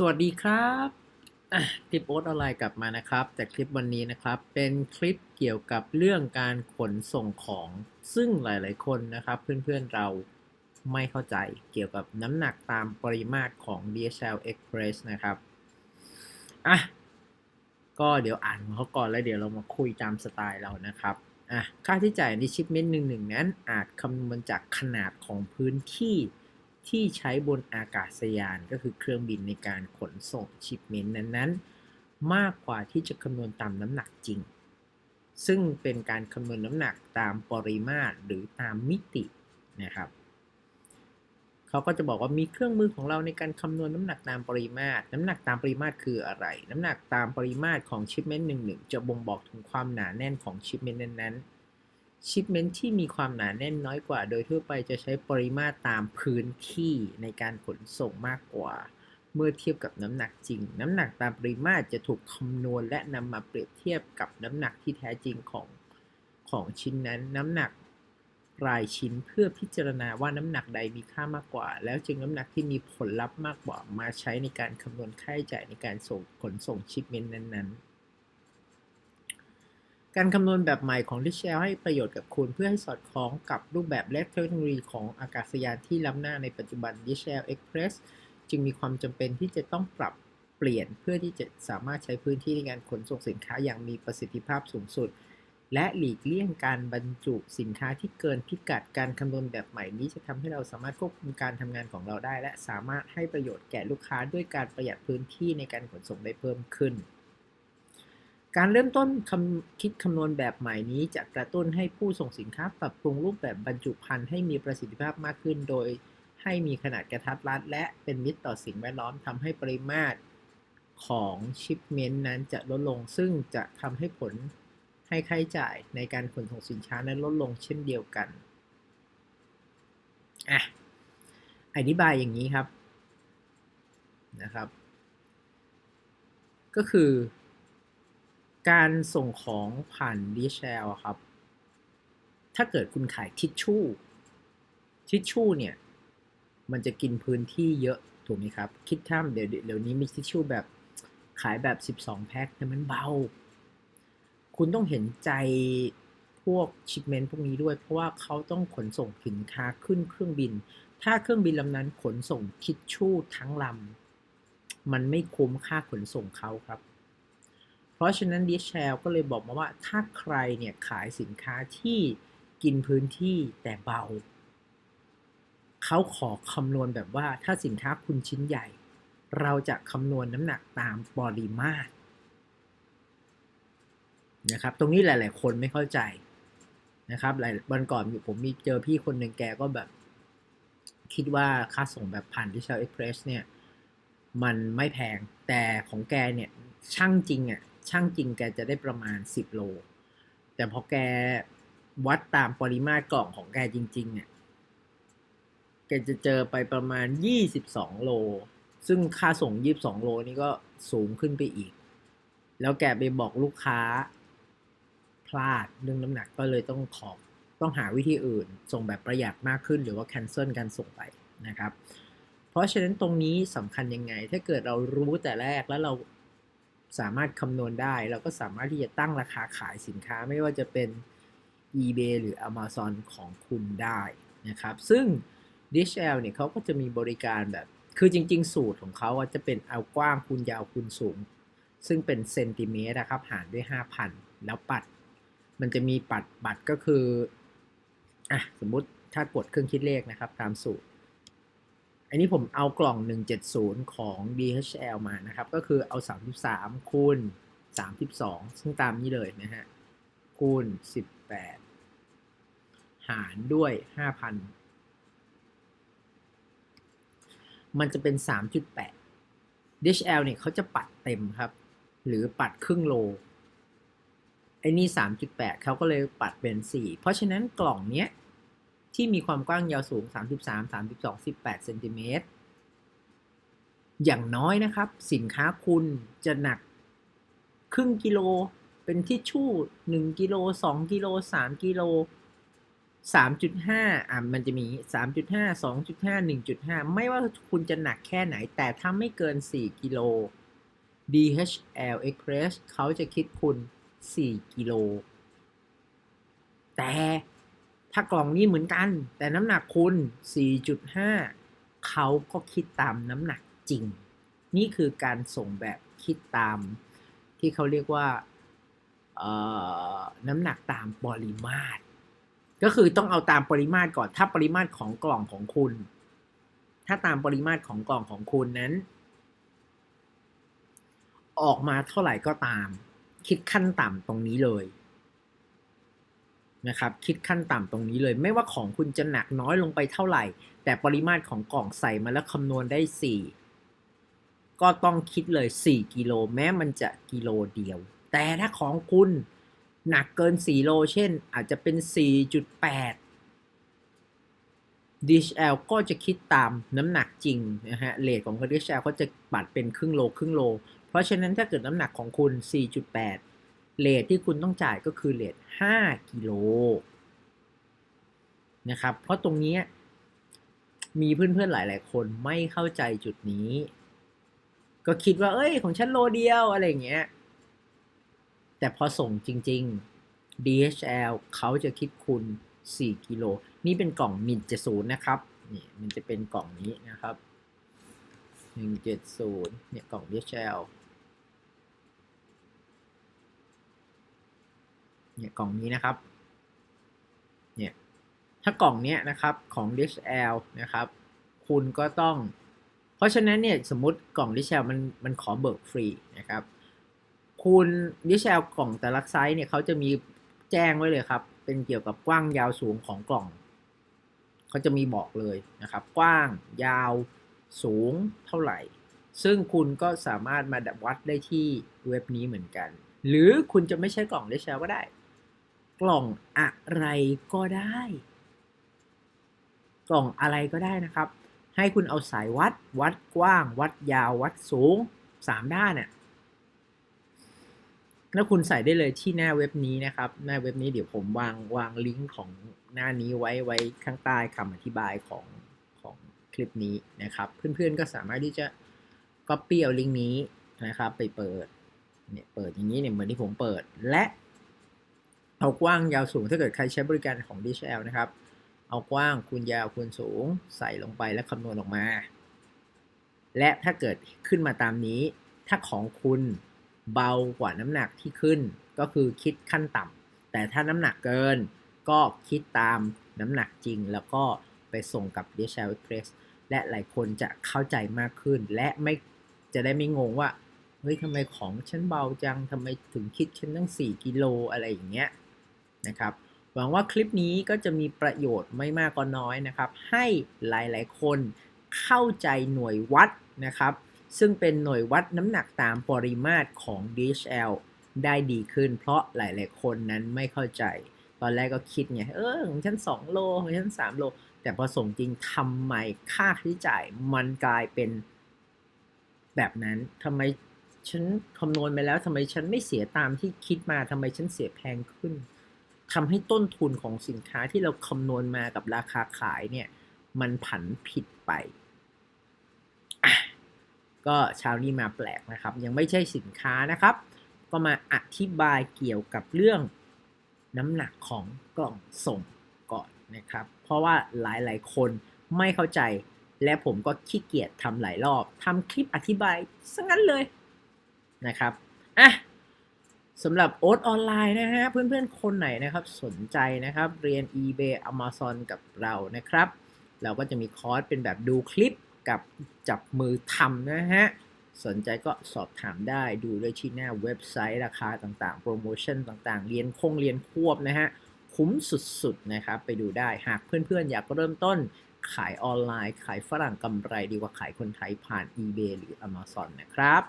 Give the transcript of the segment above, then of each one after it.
สวัสดีครับคลิปโอ๊ตออนไลน์กลับมานะครับ แต่คลิปวันนี้นะครับเป็นคลิปเกี่ยวกับเรื่องการขนส่งของ ซึ่งหลาย ๆ คนนะครับเพื่อน ๆ เราไม่เข้าใจเกี่ยวกับน้ำหนักตามปริมาตรของ DHL Express นะครับอะก็เดี๋ยวอ่านเขาก่อนแล้วเดี๋ยวเรามาคุยตามสไตล์เรานะครับอะค่าที่จ่ายในชิปเมนต์หนึ่งหนึ่งนั้นอาจคำนวณจากขนาดของพื้นที่ ที่ใช้บนอากาศยานก็คือเครื่องบินในการขนส่งชิปเมนต์นั้นๆ มากกว่าที่จะคำนวณตามน้ำหนักจริง ซึ่งเป็นการคำนวณน้ำหนักตามปริมาตรหรือตามมิตินะครับเขาก็จะบอกว่ามีเครื่องมือของเราในการคำนวณน้ำหนักตามปริมาตร น้ำหนักตามปริมาตรคืออะไร น้ำหนักตามปริมาตรของชิปเมนต์หนึ่งหนึ่งจะบ่งบอกถึงความหนาแน่นของชิปเมนต์นั้นๆ ชิปเมนต์ที่มีความหนาแน่นน้อยกว่า โดยทั่วไปจะใช้ปริมาตรตามพื้นที่ในการขนส่งมากกว่า เมื่อเทียบกับน้ำหนักจริง น้ำหนักตามปริมาตรจะถูกคำนวณและนำมาเปรียบเทียบกับน้ำหนักที่แท้จริงของของชิ้นนั้น น้ำหนักรายชิ้นเพื่อพิจารณาว่าน้ำหนักใดมีค่ามากกว่า แล้วจึงน้ำหนักที่มีผลลัพธ์มากกว่ามาใช้ในการคำนวณค่าใช้จ่ายในการส่งขนส่งชิปเมนต์นั้นๆ การคำนวณแบบใหม่ของ d h l ให้ประโยชน์กับคุณเพื่อให้สอดคล้องกับรูปแบบและเทคโนโลยีของอากาศยานที่ล้ำหน้าในปัจจุบัน DHL Express จึงมีความจำเป็นที่จะต้องปรับเปลี่ยนเพื่อที่จะสามารถใช้พื้นที่ในการขนส่งสินค้าอย่างมีประสิทธิภาพสูงสุด และหลีกเลี่ยงการบรรจุสินค้าที่เกินพิกัดการคำนวณแบบใหม่นี้จะทำให้เราสามารถควบคุมการทำงานของเราได้ และสามารถให้ประโยชน์แก่ลูกค้าด้วยการประหยัดพื้นที่ในการขนส่งได้เพิ่มขึ้น การเริ่มต้นคคิดคำนวณแบบใหม่นี้จะกระตุ้นให้ผู้ส่งสินค้าปรับปรุงรูปแบบบรรจุภัณฑ์ให้มีประสิทธิภาพมากขึ้น โดยให้มีขนาดกระทัดรัด และเป็นมิตรต่อสิ่งแวดล้อมทำให้ปริมาตรของชิปเมนต์นั้นจะลดลง ซึ่งจะทำให้ผลให้ค่าใช้จ่ายในการขนส่งสินค้านั้นลดลงเช่นเดียวกันอะอธิบายอย่างนี้ครับนะครับ ก็คือ การส่งของผ่าน DHL ครับ ถ้าเกิดคุณขายทิชชู่ ทิชชู่เนี่ย มันจะกินพื้นที่เยอะถูกไหมครับ คิดถ้าเดี๋ยวเดี๋ยวนี้มีทิชชู่แบบขายแบบ 12 แพ็คแต่มันเบา คุณต้องเห็นใจพวกชิปเมนต์พวกนี้ด้วย เพราะว่าเขาต้องขนส่งสินค้าขึ้นเครื่องบิน ถ้าเครื่องบินลำนั้นขนส่งทิชชู่ทั้งลำมันไม่คุ้มค่าขนส่งเขาครับ เพราะฉะนั้น DHL ก็เลยบอกมาว่าถ้าใครเนี่ยขายสินค้าที่กินพื้นที่แต่เบา เขาขอคำนวณแบบว่าถ้าสินค้าคุณชิ้นใหญ่ เราจะคำนวณน้ำหนักตามปริมาตรนะครับ ตรงนี้หลาย ๆ คนไม่เข้าใจนะครับหลายวันก่อนผมมีเจอพี่คนหนึ่งแกก็แบบ คิดว่าค่าส่งแบบผ่าน DHL Express เนี่ย มันไม่แพงแต่ของแกเนี่ยช่างจริงอะ่ะ ช่างจริงแกจะได้ประมาณ 10 โล แต่พอแกวัดตามปริมาตรกล่องของแกจริงๆเนี่ยแกจะเจอไปประมาณ 22 โล ซึ่งค่าส่ง 22 โลนี่ก็สูงขึ้นไปอีก แล้วแกไปบอกลูกค้าพลาดเรื่องน้ำหนักก็เลยต้องขอต้องหาวิธีอื่น ส่งแบบประหยัดมากขึ้นหรือว่าแคนเซิลการส่งไปนะครับ เพราะฉะนั้นตรงนี้สำคัญยังไง ถ้าเกิดเรารู้แต่แรกแล้วเรา สามารถคำนวณได้ เราก็สามารถที่จะตั้งราคาขายสินค้าไม่ว่าจะเป็น eBay หรือ Amazon ของคุณได้นะครับ ซึ่ง DHL เนี่ยเขาก็จะมีบริการแบบ คือจริง ๆ สูตรของเขาจะเป็นเอากว้างคูณยาวคูณสูง ซึ่งเป็นเซนติเมตรนะครับ หารด้วย 5,000 แล้วปัด มันจะมีปัดบัตรก็คืออะสมมุติถ้ากดเครื่องคิดเลขนะครับ ตามสูตร นนี้ผมเอากล่อง 170 ของ DHL มานะครับ ก็คือเอา 33 คูณ 32 ซึ่งตามนี้เลยนะฮะ คูณ 18 หารด้วย 5,000 มันจะเป็น 3.8 DHL เนี่ยเขาจะปัดเต็มครับ หรือปัดครึ่งโล ไอ้นี่ 3.8 เขาก็เลยปัดเป็น 4 เพราะฉะนั้นกล่องเนี้ย ที่มีความกว้างยาวสูง 33 32 18เซนติเมตรอย่างน้อยนะครับ สินค้าคุณจะหนักครึ่งกิโล เป็นทิชชู่1กิโล2กิโล3กิโล3.5อะมันจะมี 3.5 2.5 1.5 ไม่ว่าคุณจะหนักแค่ไหน แต่ถ้าไม่เกิน 4 กิโล DHL Express เขาจะคิดคุณ 4 กิโล แต่ ถ้ากล่องนี้เหมือนกัน แต่น้ำหนักคุณ 4.5 เขาก็คิดตามน้ำหนักจริง นี่คือการส่งแบบคิดตาม ที่เขาเรียกว่าน้ำหนักตามปริมาตร ก็คือต้องเอาตามปริมาตรก่อน ถ้าปริมาตรของกล่องของคุณ ถ้าตามปริมาตรของกล่องของคุณนั้น ออกมาเท่าไหร่ก็ตาม คิดขั้นต่ำตรงนี้เลย นะครับคิดขั้นต่ำตรงนี้เลย ไม่ว่าของคุณจะหนักน้อยลงไปเท่าไหร่ แต่ปริมาตรของกล่องใส่มาแล้วคำนวณได้ 4 ก็ต้องคิดเลย 4 กิโลแม้มันจะกิโลเดียว แต่ถ้าของคุณหนักเกิน 4 โล เช่น อาจจะเป็น 4.8 DHL ก็จะคิดตามน้ำหนักจริงนะฮะเลทของ DHL ก็จะปัดเป็นครึ่งโลครึ่งโล เพราะฉะนั้นถ้าเกิดน้ำหนักของคุณ 4.8 เลทที่คุณต้องจ่ายก็คือเลท5กิโลนะครับ เพราะตรงนี้มีเพื่อนๆหลาย ๆ คนไม่เข้าใจจุดนี้ ก็คิดว่า เอ้ย ของฉันโลเดียวอะไรเงี้ย แต่พอส่งจริง ๆ DHL เขาจะคิดคุณ 4 กิโล นี่เป็นกล่องมิน70นะครับนี่มันจะเป็นกล่องนี้นะครับ 170เนี่ยกล่อง DHL เนี่ยกล่องนี้นะครับ เนี่ย ถ้ากล่องเนี้ยนะครับของ DHL นะครับ คุณก็ต้อง เพราะฉะนั้นเนี่ยสมมติกล่อง DHL มันมันขอเบิกฟรีนะครับ คุณ DHL กล่องแต่ละไซส์เนี่ยเขาจะมีแจ้งไว้เลยครับ เป็นเกี่ยวกับกว้างยาวสูงของกล่องเขาจะมีบอกเลยนะครับ กว้างยาวสูงเท่าไหร่ ซึ่งคุณก็สามารถมาวัดได้ที่เว็บนี้เหมือนกัน หรือคุณจะไม่ใช้กล่อง DHL ก็ได้ กล่องอะไรก็ได้ กล่องอะไรก็ได้นะครับ ให้คุณเอาสายวัด วัดกว้าง วัดยาว วัดสูง 3 ด้านน่ะแล้วคุณใส่ได้เลยที่หน้าเว็บนี้นะครับ หน้าเว็บนี้เดี๋ยวผมวางวางลิงก์ของหน้านี้ไว้ไว้ข้างใต้คำอธิบายของของคลิปนี้นะครับ เพื่อนๆก็สามารถที่จะ copy เอาลิงก์นี้นะครับ ไปเปิดเนี่ยเปิดอย่างนี้เนี่ยเหมือนที่ผมเปิดและ เอากว้างยาวสูงถ้าเกิดใครใช้บริการของ DHL นะครับ เอากว้างคูณยาวคูณสูง ใส่ลงไปแล้วคำนวณออกมา และถ้าเกิดขึ้นมาตามนี้ ถ้าของคุณเบากว่าน้ำหนักที่ขึ้น ก็คือคิดขั้นต่ำแต่ถ้าน้ำหนักเกิน ก็คิดตามน้ำหนักจริง แล้วก็ไปส่งกับ DHL Express และหลายคนจะเข้าใจมากขึ้น และไม่จะได้ไม่งงว่าเฮ้ยทำไมของฉันเบาจังทำไมถึงคิดฉันตั้ง 4 กิโลอะไรอย่างเงี้ย นะครับ หวังว่าคลิปนี้ก็จะมีประโยชน์ไม่มากก็น้อยนะครับ ให้หลายๆ คนเข้าใจหน่วยวัดนะครับ ซึ่งเป็นหน่วยวัดน้ำหนักตามปริมาตรของ DHL ได้ดีขึ้น เพราะหลาย ๆ คนนั้นไม่เข้าใจ ตอนแรกก็คิดไงเออของฉัน 2 โลของฉัน 3 โล แต่พอส่งจริงทำไมค่าใช้จ่ายมันกลายเป็นแบบนั้นทำไมฉันคำนวณไปแล้วทำไมฉันไม่เสียตามที่คิดมาทำไมฉันเสียแพงขึ้น ทำให้ต้นทุนของสินค้าที่เราคำนวณมากับราคาขายเนี่ยมันผันผิดไป ก็เช้านี้มาแปลกนะครับ ยังไม่ใช่สินค้านะครับ ก็มาอธิบายเกี่ยวกับเรื่องน้ำหนักของกล่องส่งก่อนนะครับ เพราะว่าหลายๆคนไม่เข้าใจ และผมก็ขี้เกียจทำหลายรอบทำคลิปอธิบายซะงั้นเลยนะครับอะ สำหรับโอ๊ตออนไลน์นะฮะเพื่อนๆ คนไหนนะครับสนใจนะครับเรียน eBay Amazon กับเรานะครับ เราก็จะมีคอร์สเป็นแบบดูคลิปกับจับมือทำนะฮะ สนใจก็สอบถามได้ดูได้ที่หน้าเว็บไซต์ราคาต่างๆ โปรโมชั่นต่างๆ เรียนคงเรียนควบนะฮะ คุ้มสุดๆนะครับไปดูได้หากเพื่อนๆ อยากเริ่มต้นขายออนไลน์ ขายฝรั่งกำไรดีกว่าขายคนไทยผ่าน eBay หรือ Amazon นะครับ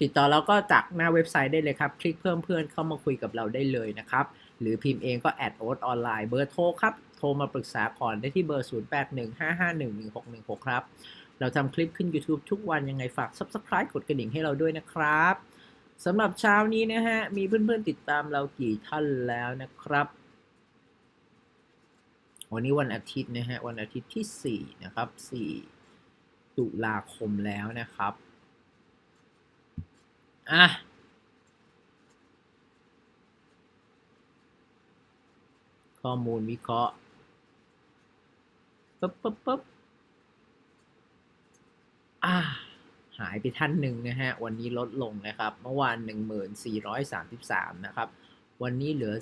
ติดต่อเราก็จากหน้าเว็บไซต์ได้เลยครับ คลิกเพิ่มเพื่อนเข้ามาคุยกับเราได้เลยนะครับ หรือพิมพ์เองก็แอดโอ๊ตออนไลน์เบอร์โทรครับ โทรมาปรึกษาก่อนได้ที่เบอร์ 0815511616 ครับ เราทำคลิปขึ้น YouTube ทุกวันยังไงฝาก Subscribe กดกระดิ่งให้เราด้วยนะครับสำหรับเช้านี้นะฮะ มีเพื่อนๆติดตามเรากี่ท่านแล้วนะครับ วันนี้วันอาทิตย์นะฮะ วันอาทิตย์ที่ 4 นะครับ 4 ตุลาคมแล้วนะครับ อะข้อมูลวิเคราะห์ปึ๊บปึ๊บปึ๊บอ่าหายไปท่านหนึ่งนะฮะ วันนี้ลดลงนะครับ เมื่อวาน 1433 นะครับ วันนี้เหลือ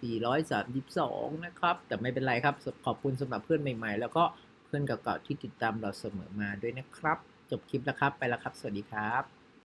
4 432 นะครับ แต่ไม่เป็นไรครับ ขอบคุณสำหรับเพื่อนใหม่ๆ แล้วก็เพื่อนเก่าๆที่ติดตามเราเสมอมาด้วยนะครับ จบคลิปแล้วครับ ไปแล้วครับ สวัสดีครับ